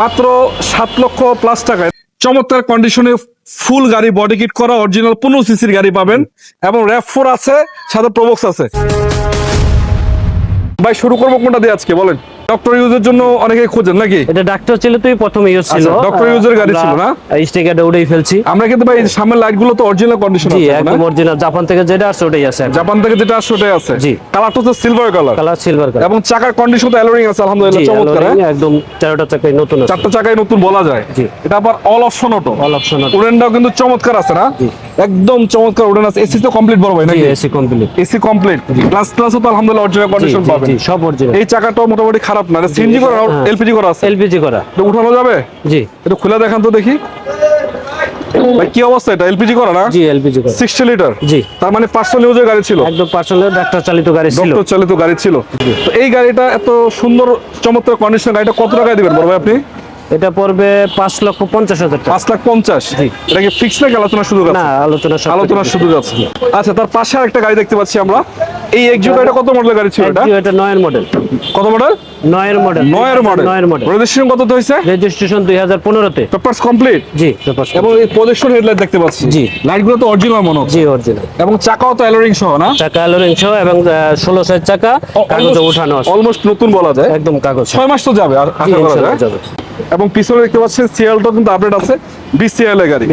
মাত্র সাত লক্ষ প্লাস টাকায়। চমৎকার কন্ডিশনে ফুল গাড়ি বডি কিট করা অরিজিনাল পনেরো সিসির গাড়ি পাবেন এবং র্যাপ ফোর আছে, সাথে প্রবক্স আছে। ভাই, শুরু করব কোনটা দিয়ে আজকে? বলেন। ডক্টর ইউজের জন্য অনেকে খোঁজেন নাকি? এটা ডাক্তার ছিল তুই প্রথম ইউজ ছিল। আচ্ছা, doctor use এর গাড়ি ছিল না? স্টিকারটা উড়েই ফেলছি। আমরা কিন্তু ভাই সামনের লাইটগুলো তো অরিজিনাল কন্ডিশন আছে একদম অরিজিনাল জাপান থেকে যেটা আসছে ওটাই আছে জাপান থেকে যেটা আসছে ওটাই আছে। জি। কালারটা হচ্ছে silver colour colour silver colour এবং চাকার কন্ডিশন তো অ্যালোরিং আছে আলহামদুলিল্লাহ চমৎকার হ্যাঁ? একদম চারটা চাকায় নতুন আছে। চারটা চাকায় নতুন বলা যায়। এটা আবার all option auto all option উডেনটাও কিন্তু চমৎকার আছে না। একদম চমৎকার আছে। এসি তো কমপ্লিট বড় ভাই নাকি? AC complete AC complete glass গ্লাসও তো আলহামদুলিল্লাহ অরিজিনাল কন্ডিশন পাবেন। সব অরিজিনাল এই চাকাটাও মোটামুটি খারাপ না। সিএনজি করা হ্যাঁ। এলপিজি করা আছে? এলপিজি করা। এটা উঠানো যাবে? জি। এটা খুলে দেখান তো দেখি। ভাই কি অবস্থা এটা? এলপিজি করা না? জি এলপিজি করা। সিক্সটি লিটার জি। তার মানে পার্সোনাল ইউজের গাড়ি ছিল? একদম পার্সোনাল ডাক্তার চালিত গাড়ি ছিল। ডক্টর চালিত গাড়ি ছিল। তো এই গাড়িটা এত সুন্দর চমৎকার কন্ডিশন গাড়িটা কত টাকায় দিবেন বড় ভাই আপনি? এটা পড়বে পাঁচ লক্ষ পঞ্চাশ হাজার পাঁচ লাখ পঞ্চাশ। এটা কি ফিক্স নাকি আলোচনা সুযোগ আছে? না আলোচনা আলোচনা আলোচনার সুযোগ আছে। আচ্ছা তার পাশে আরেকটা গাড়ি দেখতে পাচ্ছি আমরা। এই এক্সিউ গাড়িটা কত মডেলের গাড়ি ছিল এটা? এটা নয়ের মডেল কত মডেল নয়ের মডেল নয়ের মডেল নয়ের মডেল রেজিস্ট্রেশন কত হয়েছে? রেজিস্ট্রেশন দুই হাজার পনেরোতে। পেপারস কমপ্লিট জি পেপার এবং এই প্রজেকশন হেডলাইট দেখতে পাচ্ছি। জি। লাইটগুলো তো অরিজিনাল মনে হচ্ছে। জি অরিজিনাল এবং চাকাও তো অ্যালোরিং সহ না? চাকা অ্যালোরিং সহ এবং ষোলো সাইজ চাকা কাগজে উঠানো আছে। অলমোস্ট নতুন বলা যায়। একদম কাগজ। ছয় মাস তো যাবে আর আশা করা যায়। এবং পিছনে দেখতে পাচ্ছেন সিএলটা কিন্তু আপডেট আছে। বিসিএল এর গাড়ি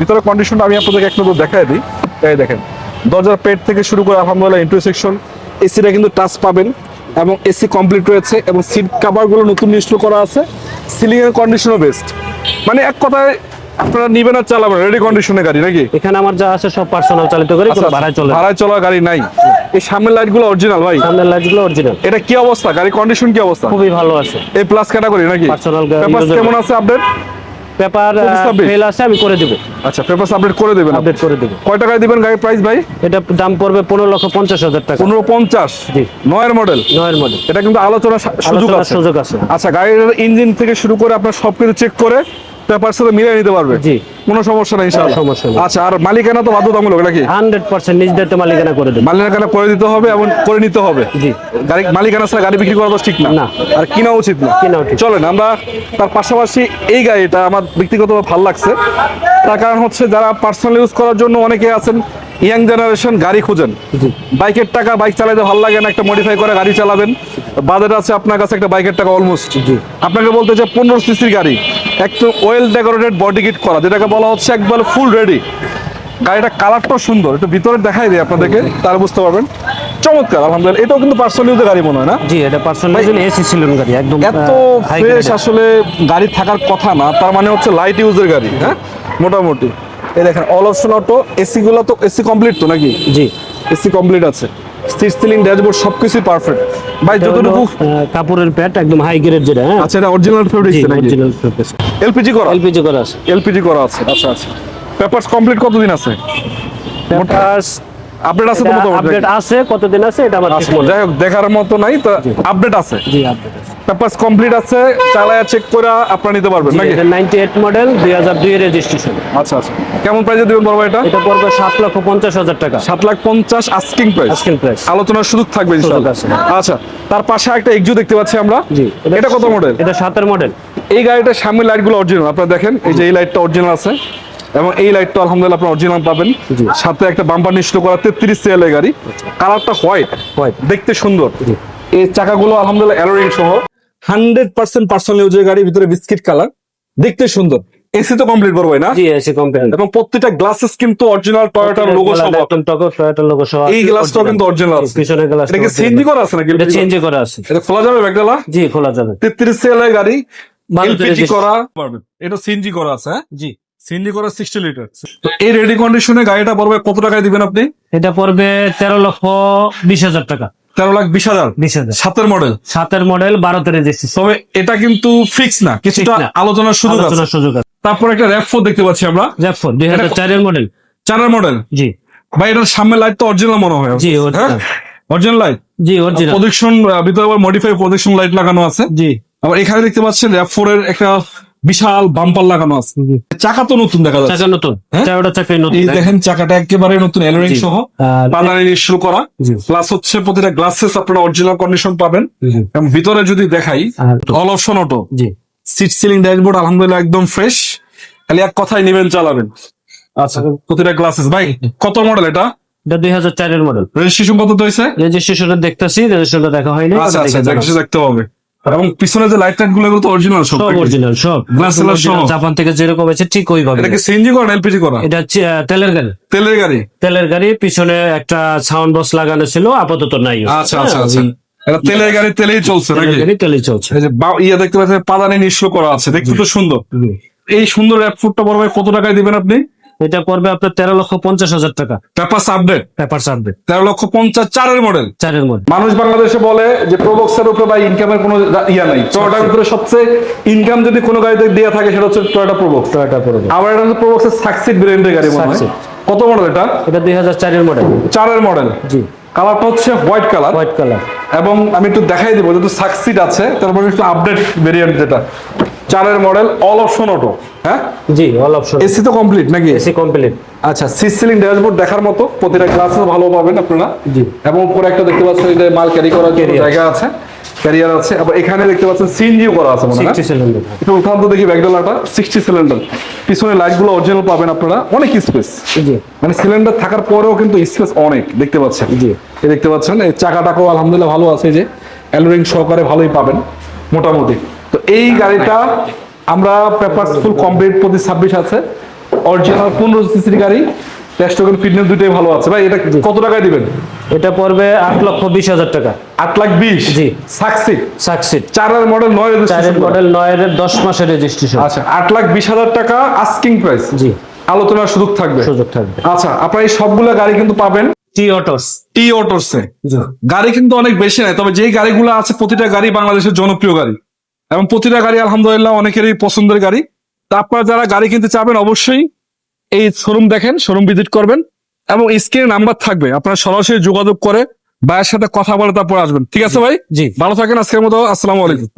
ভিতরে কন্ডিশনটা আমি আপনাদেরকে এক নজর দেখাই দিই। এই দেখেন। দরজার পেট থেকে শুরু করে আলহামদুলিল্লাহ ইন্টারসেকশন এসিটা কিন্তু টাচ পাবেন এবং এসি কমপ্লিট রয়েছে এবং সিট কাভারগুলো নতুন ইনস্টল করা আছে। সিলিং এর কন্ডিশনও বেস্ট মানে এক কথায় আপনারা নিবেন আর চালাবেন রেডি কন্ডিশনের গাড়ি নাকি? এখানে আমার যা আছে সব পার্সোনাল চালিত গাড়ি কোনো আচ্ছা, ভাড়ায় চলে ভাড়ায় চলা গাড়ি নাই। এই সামনের লাইটগুলো অরিজিনাল ভাই? সামনের লাইটগুলো অরিজিনাল এটা কি অবস্থা? গাড়ি কন্ডিশন কি অবস্থা? খুবই ভালো আছে। এই প্লাস ক্যাটাগরি নাকি? Personal গাড়ি কেমন আছে আপডেট পেপার ফেল আছে আমি করে দেব। আচ্ছা পেপার আপডেট করে দেবেন আপডেট করে দেব। কয় টাকায় দিবেন গাড়ির প্রাইস ভাই? এটা দাম পড়বে পনেরো লক্ষ পঞ্চাশ হাজার টাকা। পনেরো পঞ্চাশ? জি। নয়ের মডেল নয়ের মডেল এটা কিন্তু আলোচনা সুযোগ আছে। সুযোগ আছে। আচ্ছা গাড়ির ইঞ্জিন থেকে শুরু করে আপনার সবকিছু চেক করে পেপার সাথে মিলিয়ে নিতে পারবে? জি। কোনো সমস্যা নেই ইনশাআল্লাহ। সমস্যা নেই। আচ্ছা আর মালিকানা তো বাধ্যতামূলক নাকি? হান্ড্রেড পার্সেন্ট নিজ দায়িত্ব মালিকানা করে দেবো। মালিকানা করে দিতে হবে এবং করে নিতে হবে। জি। গাড়ি মালিকানা ছাড়া গাড়ি বিক্রি করা তো ঠিক না। না। আর কিনা উচিত না। কেনা উচিত। চলেন আমরা তার পাশাপাশি এই গাড়িটা আমার ব্যক্তিগত ভালো লাগছে। তার কারণ হচ্ছে যারা পার্সোনাল ইউজ করার জন্য অনেকে আছেন ইয়াং জেনারেশন গাড়ি খুঁজেন। বাইকের টাকা বাইক চালাতে ভালো লাগে না একটা মডিফাই করে গাড়ি চালাবেন। বাজারে আছে আপনার কাছে একটা বাইকের টাকা অলমোস্ট জি। আপনাকে বলতে চাই পনেরো সিসির গাড়ি। একটু ওয়েল ডেকোরেটেড বডি কিট করা যেটাকে বলা হচ্ছে একবার ফুল রেডি গাড়িটা কালারটাও সুন্দর একটু ভিতরে দেখাই দিই আপনাদেরকে তাহলে বুঝতে পারবেন। চমৎকার আলহামদুলিল্লাহ। এটাও কিন্তু পার্সোনাল ইউজের গাড়ি মনে হয় না? জি এটা পার্সোনাল এসি ছিল গাড়ি একদম এত ফ্রেশ আসলে গাড়ি থাকার কথা না তার মানে হচ্ছে লাইট ইউজের গাড়ি হ্যাঁ? মোটামুটি। এই দেখেন অল অপশন অটো এসি গুলো তো এসি কমপ্লিট তো নাকি? জি। এসি কমপ্লিট আছে। সিট সিলিং ড্যাশবোর্ড সবকিছুই পারফেক্ট ভাই যতটুকু কাপড়ের প্যাট একদম হাই গ্রেড যেটা হ্যাঁ? আচ্ছা এটা অরিজিনাল ফেব্রিক অরিজিনাল এলপিজি করা? এলপিজি করা আছে। এলপিজি করা আছে আচ্ছা আচ্ছা। পেপারস কমপ্লিট কতদিন আছে? পেপারস আপডেট আছে তো আপডেট আছে কতদিন আছে এটা আমার। যাই হোক দেখার মতো নাই তো আপডেট আছে। জি আপডেট আছে। পেপারস কমপ্লিট আছে চালায়া চেক করে আপনারা নিতে পারবেন নাকি? এটা নাইনটি এইট মডেল দুই হাজার দুই রেজিস্ট্রেশন আচ্ছা আচ্ছা। কেমন প্রাইসে দিবেন বড় এটা? এটা পড়বে লক্ষ হাজার টাকা। লাখ আস্কিং প্রাইস আজকের প্রাইস আলোচনার সুযোগ থাকবে ইনশাআল্লাহ। আচ্ছা তার পাশে একটা এক্সিউ দেখতে পাচ্ছি আমরা। জি এটা কত মডেল এটা সাতের মডেল এই গাড়িটার সামনের লাইটগুলো অরিজিনাল আপনারা দেখেন এই যে এই লাইটটা অরিজিনাল আছে। এবং এই লাইটটা আলহামদুলিল্লাহ আপনি অরিজিনাল পাবেন। সাথে একটা বাম্পার নিশ্চিত করা তেত্রিশ সিএল গাড়ি। কালারটা হোয়াইট White। দেখতে সুন্দর। এই চাকাগুলো আলহামদুলিল্লাহ অ্যালোরিং সহ। হান্ড্রেড পার্সেন্ট পার্সোনাল ইউজের গাড়ি ভিতরে বিস্কিট কালার দেখতে সুন্দর। এসি তো কমপ্লিট করব না? জি এসি কোম্পানি এবং প্রত্যেকটা গ্লাসেস কিন্তু অরিজিনাল টয়োটার লোগো সহ। একদম টকো টয়োটা লোগো সহ। এই গ্লাসটাও কিন্তু অরিজিনাল আছে। পিছনের গ্লাস এটা কি সিএনজি করা আছে নাকি? এটা চেঞ্জ করা আছে। এটা খোলা যাবে ব্যাগডালা? জি খোলা যাবে। তেত্রিশ সিএল গাড়ি। এলপিজি করা। পারবেন এটা সিএনজি করা আছে হ্যাঁ? জি। সিএনজি করা সিক্সটি লিটার তো এই রেডি কন্ডিশনে গাড়িটা পড়বে কত টাকায় দিবেন আপনি? এটা পড়বে তেরো লক্ষ বিশ হাজার টাকা। তেরো লাখ বিশ হাজার? বিশ হাজার। সাতের মডেল সাতের মডেল বারোতে রেজিস্ট্রেশন তবে এটা কিন্তু ফিক্স না কিছুটা আলোচনার সুযোগ আছে। আলোচনার সুযোগ আছে। তারপর একটা র্যাপ ফোর দেখতে পাচ্ছি আমরা। জ্যাফোর দুই হাজার চারের মডেল চারের মডেল জি। ভাই এটার সামনে লাইট তো অরিজিনাল মনে হয়। জি। অরিজিনাল লাইট জি অরিজিনাল প্রজেকশন ভিতরে আবার মডিফাই প্রজেকশন লাইট লাগানো আছে। জি। আবার এখানে দেখতে পাচ্ছেন র্যাপ ফোর এর একটা বিশাল বাম্পার লাগানো আছে। চাকা তো নতুন দেখা যাচ্ছে। চাকা নতুন। হ্যাঁ? এই দেখেন চাকাটা একেবারে নতুন এলোরিং জি। সহ। পাদানি নিশ্চল করা। প্লাস হচ্ছে প্রতিটা গ্লাসেস আপনারা অরিজিনাল কন্ডিশন পাবেন। এবং ভিতরে যদি দেখাই অল অপশন অটো জি। সিট সিলিং ড্যাশবোর্ড আলহামদুলিল্লাহ একদম ফ্রেশ খালি এক কথাই নেবেন চালাবেন। আচ্ছা। প্রতিটা গ্লাসেস ভাই কত মডেল এটা? এটা দুই হাজার চারের মডেল রেজিস্ট্রেশন কত হয়েছে রেজিস্ট্রেশনটা দেখতেছি রেজিস্ট্রেশনটা দেখা হয়নি। আচ্ছা আচ্ছা দেখতে হবে। এবং পিছনে যে লাইট টাইটগুলো তো অরিজিনাল সব সব অরিজিনাল সব। Sealer Original, জাপান থেকে যেরকম আছে ঠিক ওইভাবে। এটা কি সিএনজি করা এলপিজি করা? এটা তেলের গাড়ি। তেলের গাড়ি? তেলের গাড়ি পিছনে একটা সাউন্ড বক্স লাগানো ছিল আপাতত নাই। আচ্ছা আচ্ছা হ্যাঁ, আচ্ছা। এটা তেলের গাড়ি তেলেই চলছে নাকি? গাড়ি তেলেই চলছে। এই যে বা- ইয়ে দেখতে পাচ্ছেন পাদানি নিঃস্ব করা আছে দেখতে তো সুন্দর। এই সুন্দর র্যাপ ফুডটা বড় ভাই কত টাকায় দিবেন আপনি? এটা পড়বে আপনার তেরো লক্ষ পঞ্চাশ হাজার টাকা। পেপার আপডেট পেপার সার্ভে তেরো লক্ষ পঞ্চাশ চারের মডেল চারের মধ্যে মানুষ বাংলাদেশে বলে যে প্রবক্সের উপরে বা ইনকামের কোনো ইয়া নাই। টয়োটার ভিতরে সবচেয়ে ইনকাম যদি কোনো গাড়িতে দেওয়া থাকে সেটা হচ্ছে টয়োটা প্রবক্স টয়োটা পড়বে আবার এটা হচ্ছে প্রবক্সের সাকসিড ব্র্যান্ডের গাড়ি মনে হয়। কত মডেল এটা? এটা দুই হাজার চারের মডেল চারের মডেল জি। কালারটা হচ্ছে হোয়াইট কালার হোয়াইট কালার এবং আমি একটু দেখাই দেবো যেহেতু সাকসিড আছে তারপরে একটু আপডেট ভেরিয়েন্ট যেটা। চারের মডেল অল অপশন অটো হ্যাঁ? জি অল অপশন এসি তো কমপ্লিট নাকি? এসি কমপ্লিট আচ্ছা সিট সিলিং ড্যাশবোর্ড দেখার মতো প্রতিটা গ্লাসও ভালো পাবেন আপনারা। জি। এবং উপরে একটা দেখতে পাচ্ছেন এটা মাল ক্যারি করার জন্য জায়গা আছে ক্যারিয়ার আছে। আবার এখানে দেখতে পাচ্ছেন সিএনজিও করা আছে মনে হয় সিলিন্ডার একটু উঠান তো দেখি ব্যাকডালাটা সিক্সটি সিলিন্ডার পিছনে লাইটগুলো অরিজিনাল পাবেন আপনারা অনেক স্পেস জি। মানে সিলিন্ডার থাকার পরেও কিন্তু স্পেস অনেক দেখতে পাচ্ছেন। জি। এই দেখতে পাচ্ছেন এই চাকাটাকেও আলহামদুলিল্লাহ ভালো আছে যে অ্যালোরিং সহকারে ভালোই পাবেন মোটামুটি। তো এই গাড়িটা আমরা পেপারস ফুল কমপ্লিট প্রতি ছাব্বিশ আছে। অরিজিনাল পনেরো সিসির গাড়ি টেস্ট টোকেন ফিটনেস দুইটাই ভালো আছে। ভাই এটা কত টাকায় দিবেন? এটা পড়বে আট লক্ষ বিশ হাজার টাকা। আট লাখ বিশ? জি। সাকসিড সাকসিড চারের মডেল নয় চারের মডেল নয়ের দশ মাসের রেজিস্ট্রেশন আচ্ছা আট লাখ বিশ হাজার টাকা আস্কিং প্রাইস জি। আলোচনার সুযোগ থাকবে। সুযোগ থাকবে। আচ্ছা আপনার এই সবগুলো গাড়ি কিন্তু পাবেন। টি অটোস টি অটোসে গাড়ি কিন্তু অনেক বেশি নাই তবে যেই গাড়িগুলো আছে প্রতিটা গাড়ি বাংলাদেশের জনপ্রিয় গাড়ি। এবং প্রতিটা গাড়ি আলহামদুলিল্লাহ অনেকেরই পছন্দের গাড়ি। তা আপনারা যারা গাড়ি কিনতে চাবেন অবশ্যই এই শোরুম দেখেন শোরুম ভিজিট করবেন এবং স্ক্রিনে নাম্বার থাকবে। আপনারা সরাসরি যোগাযোগ করে ভাইয়ের সাথে কথা বলে তারপর আসবেন। ঠিক আছে ভাই? জি। ভালো থাকেন আজকের মতো। আসসালামু আলাইকুম।